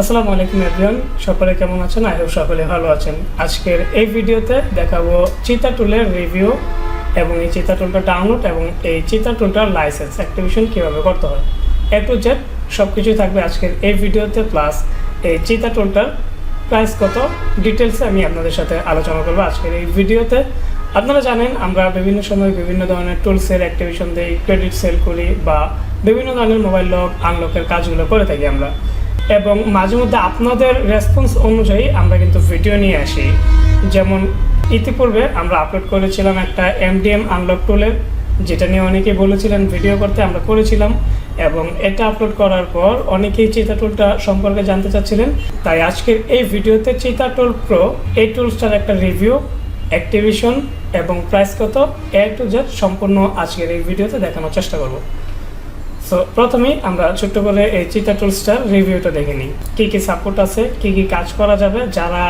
আসসালামু আলাইকুম এভরিওয়ান সকলে কেমন আছেন? আই হোপ সকলে ভালো আছেন। আজকের এই ভিডিওতে দেখাবো চিতা টুলের রিভিউ এবং এই চিতা টুলটা ডাউনলোড এবং এই চিতা টুলটার লাইসেন্স অ্যাক্টিভেশন কীভাবে করতে হয়। এ টু জেড সব কিছুই থাকবে আজকের এই ভিডিওতে প্লাস এই চিতা টুলটার প্রাইস কত ডিটেলসে আমি আপনাদের সাথে আলোচনা করব আজকের এই ভিডিওতে। আপনারা জানেন, আমরা বিভিন্ন সময় বিভিন্ন ধরনের টুলসের অ্যাক্টিভেশন দিই ক্রেডিট সেল করি বা বিভিন্ন ধরনের মোবাইল লক আনলকের কাজগুলো করে থাকি আমরা। এবং মাঝে মধ্যে আপনাদের রেসপন্স অনুযায়ী আমরা কিন্তু ভিডিও নিয়ে আসি। যেমন, ইতিপূর্বে আমরা আপলোড করেছিলাম একটা এমডিএম আনলক টুলের যেটা নিয়ে অনেকেই বলেছিলেন ভিডিও করতে, আমরা করেছিলাম এবং এটা আপলোড করার পর অনেকেই চিতা টুলটা সম্পর্কে জানতে চাচ্ছিলেন। তাই আজকের এই ভিডিওতে চিতা টুল প্রো এই টুলসটার একটা রিভিউ অ্যাক্টিভেশন এবং প্রাইস কত এ টু জেড সম্পূর্ণ আজকের এই ভিডিওতে দেখানোর চেষ্টা করব। সো প্রথমেই আমরা ছোট্ট করে এই চিতা টুলসটার রিভিউটা দেখে নিই। কী কী সাপোর্ট আছে, কী কী কাজ করা যাবে। যারা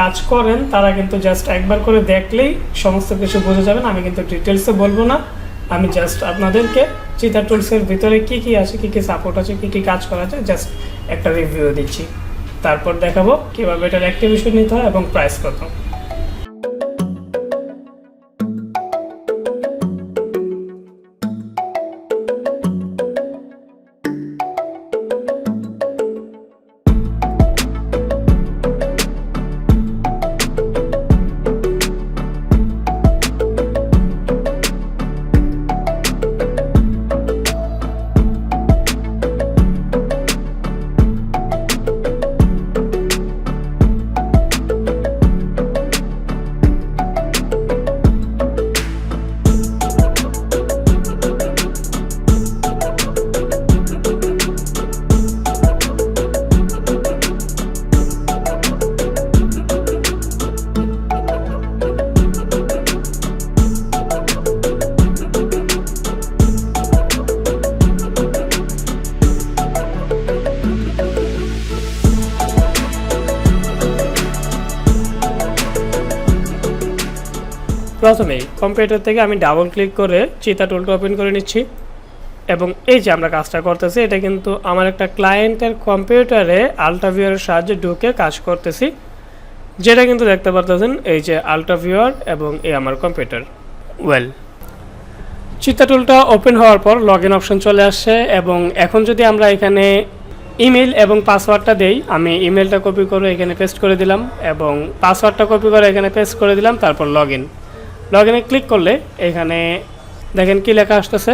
কাজ করেন, তারা কিন্তু জাস্ট একবার করে দেখলেই সমস্ত কিছু বোঝা যাবেন। আমি কিন্তু ডিটেলসে বলব না। আমি জাস্ট আপনাদেরকে চিতা টুলসের ভিতরে কী কী আছে, কী কী সাপোর্ট আছে, কী কী কাজ করা যায় জাস্ট একটা রিভিউ দিচ্ছি। তারপর দেখাবো কীভাবে এটার অ্যাক্টিভেশন নিতে হয় এবং প্রাইস কত। প্রথমেই কম্পিউটার থেকে আমি ডাবল ক্লিক করে চিতা টুলটা ওপেন করে নিচ্ছি। এবং এই যে আমরা কাজটা করতেছি এটা কিন্তু আমার একটা ক্লায়েন্টের কম্পিউটারে আলট্রাভিউয়ারের সাহায্যে ঢুকে কাজ করতেছি। যেটা কিন্তু দেখতে পারতেছেন এই যে আলট্রাভিউয়ার এবং এই আমার কম্পিউটার ওয়েল চিতা টুলটা ওপেন হওয়ার পর লগ ইন অপশন চলে আসছে এবং এখন যদি আমরা এখানে ইমেল এবং পাসওয়ার্ডটা দেই আমি ইমেলটা কপি করে এখানে পেস্ট করে দিলাম এবং পাসওয়ার্ডটা কপি করে এখানে পেস্ট করে দিলাম তারপর লগ ইন লগ ইনে ক্লিক করলে এখানে দেখেন কি লেখা আসতেছে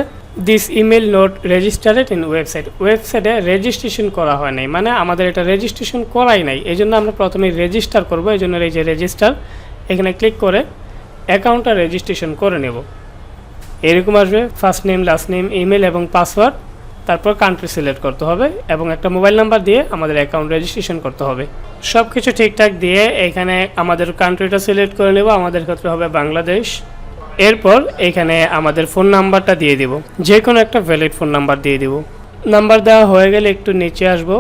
this email not registered in website ওয়েবসাইটে রেজিস্ট্রেশন করা হয় নাই মানে আমাদের এটা রেজিস্ট্রেশন করাই নাই এই জন্য আমরা প্রথমে রেজিস্টার করব এই জন্য এই যে রেজিস্টার এখানে ক্লিক করে অ্যাকাউন্টটা রেজিস্ট্রেশন করে নেব। এরকম আসবে first name last name email এবং পাসওয়ার্ড তারপর কান্ট্রি সিলেক্ট করতে হবে এবং একটা মোবাইল নাম্বার দিয়ে আমাদের অ্যাকাউন্ট রেজিস্ট্রেশন করতে হবে। সব কিছু ঠিকঠাক দিয়ে এখানে আমাদের কান্ট্রিটা সিলেক্ট করে নেব, আমাদের ক্ষেত্রে হবে বাংলাদেশ। এরপর এখানে আমাদের ফোন নাম্বারটা দিয়ে দিব যে কোনো একটা ভ্যালিড ফোন নাম্বার দিয়ে দিব। নাম্বার দেওয়া হয়ে গেলে একটু নিচে আসব,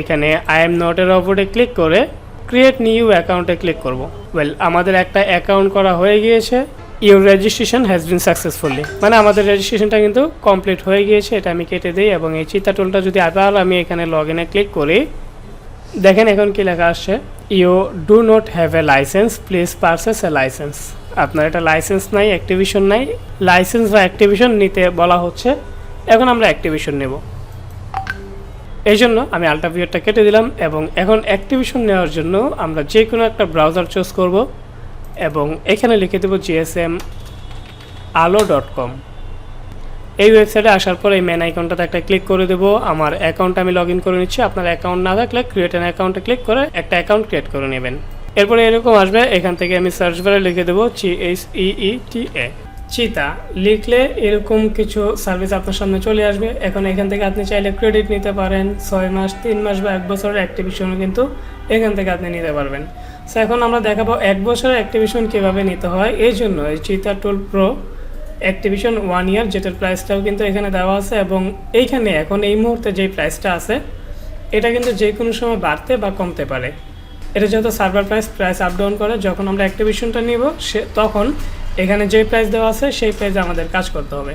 এখানে আই এম নটের ওপরে ক্লিক করে ক্রিয়েট নিউ অ্যাকাউন্টে ক্লিক করব। ওয়েল আমাদের একটা অ্যাকাউন্ট করা হয়ে গিয়েছে। Your registration has been successfully মানে আমাদের রেজিস্ট্রেশনটা কিন্তু কমপ্লিট হয়ে গিয়েছে, এটা আমি কেটে দিই এবং এই চিতা টুলটা যদি আবার আমি এখানে লগ ইনে ক্লিক করি, দেখেন এখন কি লেখা আসছে? You do not have a license please purchase a license আপনার এটা লাইসেন্স নাই অ্যাক্টিভিশন নাই। লাইসেন্স বা অ্যাক্টিভিশন নিতে বলা হচ্ছে, এখন আমরা অ্যাক্টিভিশন নেব। এই জন্য আমি আল্ট্রাভিউরটা কেটে দিলাম এবং এখন অ্যাক্টিভিশন নেওয়ার জন্য আমরা যে কোনো একটা ব্রাউজার চুজ করব। এবং এখানে লিখে দেবো জিএসএম আলো ডট কম এই ওয়েবসাইটে আসার পর এই মেন আইকনটাতে একটা ক্লিক করে দেবো। আমার অ্যাকাউন্ট আমি লগ করে নিচ্ছি। আপনার অ্যাকাউন্ট না থাকলে ক্রিয়েট অ্যান অ্যাকাউন্টে ক্লিক করে একটা অ্যাকাউন্ট ক্রিয়েট করে নেবেন। এরপরে এরকম আসবে। এখান থেকে আমি সার্চ বারে লিখে দেবো চি এইচ ই টি এ চিতা, লিখলে এরকম কিছু সার্ভিস আপনার সামনে চলে আসবে। এখন এখান থেকে আপনি চাইলে ক্রেডিট নিতে পারেন। ছয় মাস, তিন মাস বা এক বছরের অ্যাক্টিভিশনও কিন্তু এখান থেকে আপনি নিতে পারবেন। সো এখন আমরা দেখাবো এক বছরের অ্যাক্টিভিশন কীভাবে নিতে হয়। এই জন্য এই Cheetah tool pro activation one year যেটার প্রাইসটাও কিন্তু এখানে দেওয়া আছে এবং এইখানে এখন এই মুহূর্তে যে প্রাইসটা আছে, এটা কিন্তু যে কোনো সময় বাড়তে বা কমতে পারে। এটা যেহেতু server price price up down করে, যখন আমরা অ্যাক্টিভিশনটা নিব, সে তখন এখানে যে প্রাইস দেওয়া আছে, সেই প্রাইসে আমাদের কাজ করতে হবে।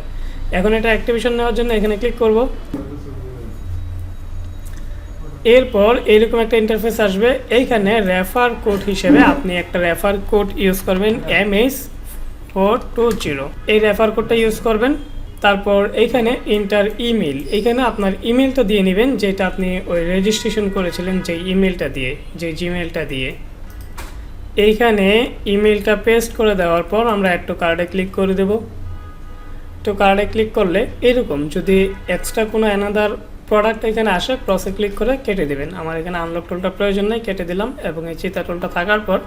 এখন এটা অ্যাক্টিভিশন নেওয়ার জন্য এখানে ক্লিক করব। এরপর এইরকম একটা ইন্টারফেস আসবে। এইখানে রেফার কোড হিসেবে আপনি একটা রেফার কোড ইউজ করবেন M H four two zero এই রেফার কোডটা ইউজ করবেন, তারপর এইখানে ইন্টার ইমেল এইখানে আপনার ইমেলটা দিয়ে নেবেন, যেটা আপনি ওই রেজিস্ট্রেশন করেছিলেন যে ইমেলটা দিয়ে যে জিমেলটা দিয়ে। এইখানে ইমেলটা পেস্ট করে দেওয়ার পর আমরা একটু কার্ডে ক্লিক করে দেব। তো কার্ডে ক্লিক করলে এরকম, যদি এক্সট্রা কোনো অ্যানাদার প্রোডাক্ট এখানে আসে ক্রসে ক্লিক করে কেটে দেবেন। আমার এখানে আনলক টোলটা প্রয়োজন নেই, কেটে দিলাম এবং এই চিতা টোলটা থাকার পর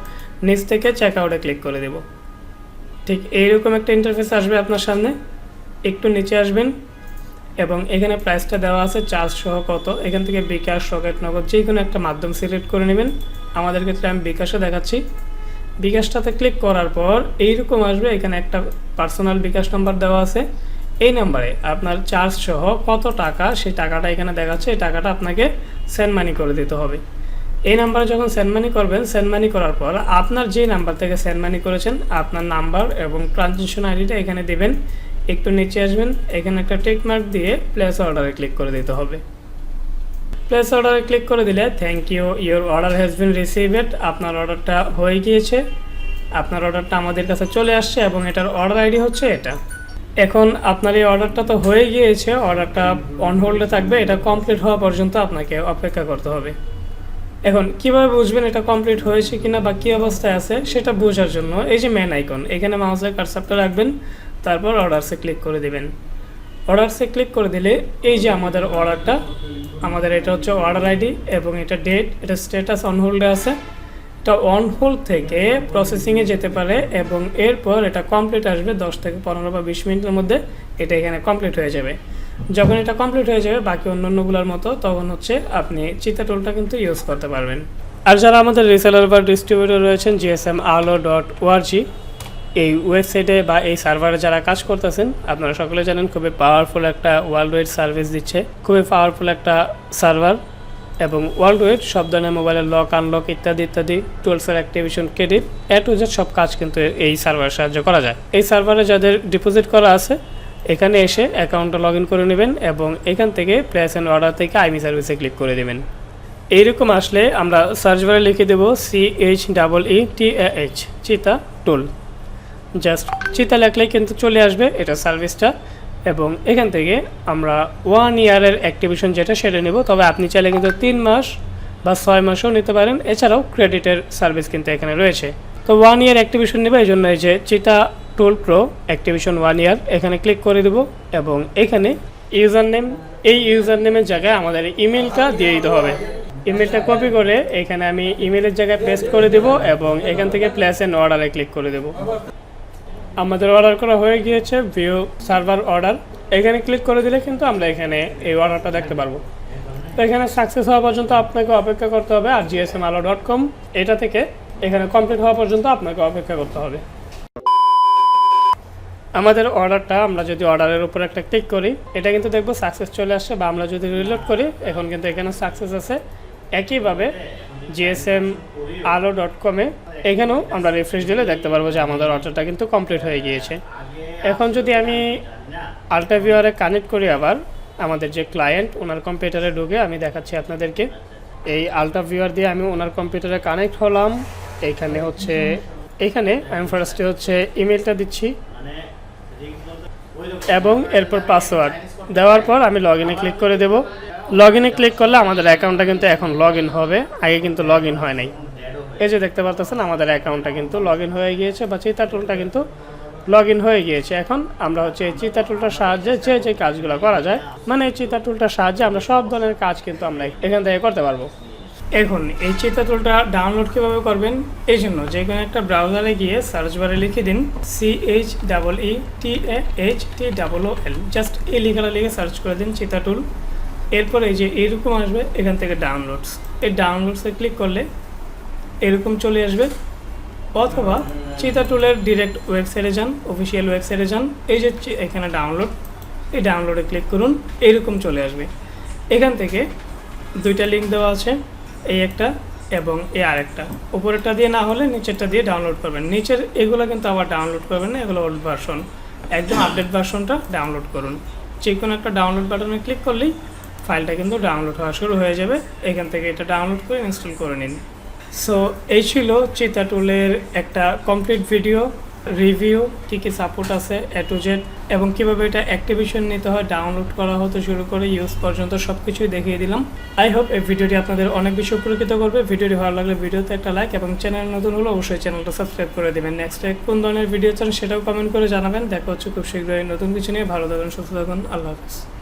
নিচ থেকে চেক আউটে ক্লিক করে দেব। ঠিক এইরকম একটা ইন্টারফেস আসবে আপনার সামনে। একটু নিচে আসবেন এবং এখানে প্রাইসটা দেওয়া আছে চার্জ সহ কত। এখান থেকে বিকাশ রকেট নগদ যে কোনো একটা মাধ্যম সিলেক্ট করে নেবেন। আমাদের ক্ষেত্রে আমি বিকাশে দেখাচ্ছি। বিকাশটাতে ক্লিক করার পর এইরকম আসবে, এখানে একটা পার্সোনাল বিকাশ নাম্বার দেওয়া আছে। এই নাম্বারে আপনার চার্জ সহ কত টাকা সেই টাকাটা এখানে দেখাচ্ছে, এই টাকাটা আপনাকে সেন্ড মানি করে দিতে হবে। এই নাম্বারে যখন সেন্ড মানি করবেন সেন্ড মানি করার পর আপনার যে নাম্বার থেকে সেন্ড মানি করেছেন, আপনার নাম্বার এবং ট্রানজেকশন আইডিটা এখানে দেবেন। একটু নিচে আসবেন, এখানে একটা টেক মার্ক দিয়ে প্লেস অর্ডারে ক্লিক করে দিতে হবে। প্লেস অর্ডারে ক্লিক করে দিলে thank you your order has been received আপনার অর্ডারটা হয়ে গিয়েছে। আপনার অর্ডারটা আমাদের কাছে চলে আসছে এবং এটার অর্ডার আইডি হচ্ছে এটা। এখন আপনার এই অর্ডারটা তো হয়ে গিয়েছে, অর্ডারটা অন হোল্ডে থাকবে, এটা কমপ্লিট হওয়া পর্যন্ত আপনাকে অপেক্ষা করতে হবে। এখন, কীভাবে বুঝবেন এটা কমপ্লিট হয়েছে কিনা বা কী অবস্থায় আছে, সেটা বোঝার জন্য এই যে মেন আইকন এখানে মাউসের কারসাপটা রাখবেন, তারপর অর্ডারসে ক্লিক করে দিবেন। অর্ডারসে ক্লিক করে দিলে এই যে আমাদের অর্ডারটা আমাদের এটা হচ্ছে অর্ডার আইডি এবং এটা ডেট এটা স্ট্যাটাস অন হোল্ডে আছে। এটা অন হোল্ড থেকে প্রসেসিংয়ে যেতে পারে এবং এরপর এটা কমপ্লিট আসবে দশ থেকে পনেরো বা বিশ মিনিটের মধ্যে এটা এখানে কমপ্লিট হয়ে যাবে। যখন এটা কমপ্লিট হয়ে যাবে বাকি অন্যান্যগুলোর মতো, তখন হচ্ছে আপনি চিতা টুলটা কিন্তু ইউজ করতে পারবেন। আর যারা আমাদের রিসেলার বা ডিস্ট্রিবিউটর রয়েছেন জিএসএম আলো ডট ওআরজি এই ওয়েবসাইটে বা এই সার্ভারে যারা কাজ করতেছেন, আপনারা সকলে জানেন খুবই পাওয়ারফুল একটা ওয়ার্ল্ড ওয়াইড সার্ভিস দিচ্ছে। খুবই পাওয়ারফুল একটা সার্ভার এবং ওয়ার্ল্ড ওয়াইড সব ধরনের মোবাইলের লক আনলক ইত্যাদি ইত্যাদি টুলসের activation credit A to Z সব কাজ কিন্তু এই সার্ভারে সাহায্য করা যায়। এই সার্ভারে যাদের ডিপোজিট করা আছে, এখানে এসে অ্যাকাউন্টটা লগ ইন করে নেবেন এবং এখান থেকে প্লেস অ্যান্ড অর্ডার থেকে আইমি সার্ভিসে ক্লিক করে দেবেন। এইরকম আসলে আমরা সার্চ বারে লিখে দেবো C H double E T H Cheetah tool just চিতা লেখলেই কিন্তু চলে আসবে, এটা সার্ভিসটা এবং এখান থেকে আমরা ওয়ান ইয়ারের অ্যাক্টিভেশন যেটা সেটা নেব। তবে আপনি চাইলে কিন্তু তিন মাস বা ছয় মাসও নিতে পারেন। এছাড়াও ক্রেডিটের সার্ভিস কিন্তু এখানে রয়েছে। তো ওয়ান ইয়ার অ্যাক্টিভেশন নেবে এই জন্য এই যে Cheetah tool pro activation one year এখানে ক্লিক করে দেব এবং এখানে ইউজার নেম এই ইউজার নেমের জায়গায় আমাদের ইমেলটা দিয়ে দিতে হবে। ইমেলটা কপি করে এখানে আমি ইমেলের জায়গায় পেস্ট করে দেব এবং এখান থেকে প্লেস অ্যান্ড অর্ডারে ক্লিক করে দেবো। আমাদের অর্ডার করা হয়ে গিয়েছে ভিউ সার্ভার অর্ডার এখানে ক্লিক করে দিলে কিন্তু আমরা এখানে এই অর্ডারটা দেখতে পারব। তো এখানে সাকসেস হওয়া পর্যন্ত আপনাকে অপেক্ষা করতে হবে আর জিএসএম আলো ডট কম এটা থেকে এখানে কমপ্লিট হওয়া পর্যন্ত আপনাকে অপেক্ষা করতে হবে। আমাদের অর্ডারটা আমরা যদি অর্ডারের উপর একটা ক্লিক করি, এটা কিন্তু দেখব সাকসেস চলে আসছে বা আমরা যদি রিলোড করি, এখন কিন্তু এখানে সাকসেস আছে। একইভাবে জিএসএম আলো ডট কমে এখানেও আমরা রিফ্রেশ দিলে দেখতে পারব যে আমাদের অর্ডারটা কিন্তু কমপ্লিট হয়ে গিয়েছে। এখন যদি আমি আল্ট্রাভিওয়ারে কানেক্ট করি আবার, আমাদের যে ক্লায়েন্ট ওনার কম্পিউটারে ঢুকে আমি দেখাচ্ছি আপনাদেরকে। এই আল্ট্রাভিওয়ার দিয়ে আমি ওনার কম্পিউটারে কানেক্ট হলাম। এইখানে হচ্ছে এইখানে আমি ফার্স্টে হচ্ছে ইমেলটা দিচ্ছি। এবং এরপর পাসওয়ার্ড দেওয়ার পর আমি লগ ইনে ক্লিক করে দেব। লগ ইনে ক্লিক করলে আমাদের অ্যাকাউন্টটা কিন্তু এখন লগ ইন হবে। আগে কিন্তু লগ ইন হয় নাই। এই যে দেখতে পাচ্ছেন আমাদের অ্যাকাউন্টটা কিন্তু লগ ইন হয়ে গিয়েছে বা চিতা টুলটা কিন্তু লগ ইন হয়ে গিয়েছে। এখন আমরা হচ্ছে এই চিতা টুলটার সাহায্যে যে যে কাজগুলো করা যায় মানে এই চিতা টুলটার সাহায্যে আমরা সব ধরনের কাজ কিন্তু আমরা এখান থেকে করতে পারব। এখন এই চিতা টুলটা ডাউনলোড কীভাবে করবেন? এই জন্য যে কোনো একটা ব্রাউজারে গিয়ে সার্চ বারে লিখে দিন C H double E T A H T double O L just এই লেখাটা লিখে সার্চ করে দিন চিতা টুল এরপর এই যে এরকম আসবে, এখান থেকে ডাউনলোডস এই ডাউনলোডসে ক্লিক করলে এরকম চলে আসবে। অথবা চিতা টুলের ডিরেক্ট ওয়েবসাইটে যান অফিসিয়াল ওয়েবসাইটে যান, এই যে এখানে ডাউনলোড এই ডাউনলোডে ক্লিক করুন এইরকম চলে আসবে। এখান থেকে দুইটা লিঙ্ক দেওয়া আছে, এই একটা এবং এই আরেকটা। উপরেরটা দিয়ে না হলে নিচেরটা দিয়ে ডাউনলোড করবেন। নিচের এগুলো কিন্তু আবার ডাউনলোড করবেন না, এগুলো ওল্ড ভার্সন একদম আপডেট ভার্সনটা ডাউনলোড করুন। যে কোনো একটা ডাউনলোড বাটনে ক্লিক করলেই ফাইলটা কিন্তু ডাউনলোড হওয়া শুরু হয়ে যাবে। এখান থেকে এটা ডাউনলোড করে ইনস্টল করে নিন। সো এই ছিল চিতা টুলের একটা কমপ্লিট ভিডিও রিভিউ কী কী সাপোর্ট আছে এ টু জেড এবং কীভাবে এটা অ্যাক্টিভেশন নিতে হয় ডাউনলোড করা হতে শুরু করে ইউজ পর্যন্ত সব কিছুই দেখিয়ে দিলাম। আই হোপ এই ভিডিওটি আপনাদের অনেক বেশি উপকৃত করবে। ভিডিওটি ভালো লাগলে ভিডিওতে একটা লাইক এবং চ্যানেল নতুন হলে অবশ্যই চ্যানেলটা সাবস্ক্রাইব করে দেবেন। নেক্সট কোন ধরনের ভিডিও চান সেটাও কমেন্ট করে জানাবেন। দেখা হচ্ছে খুব শীঘ্রই নতুন কিছু নিয়ে। ভালো থাকুন, সুস্থ থাকুন। আল্লাহ হাফিজ।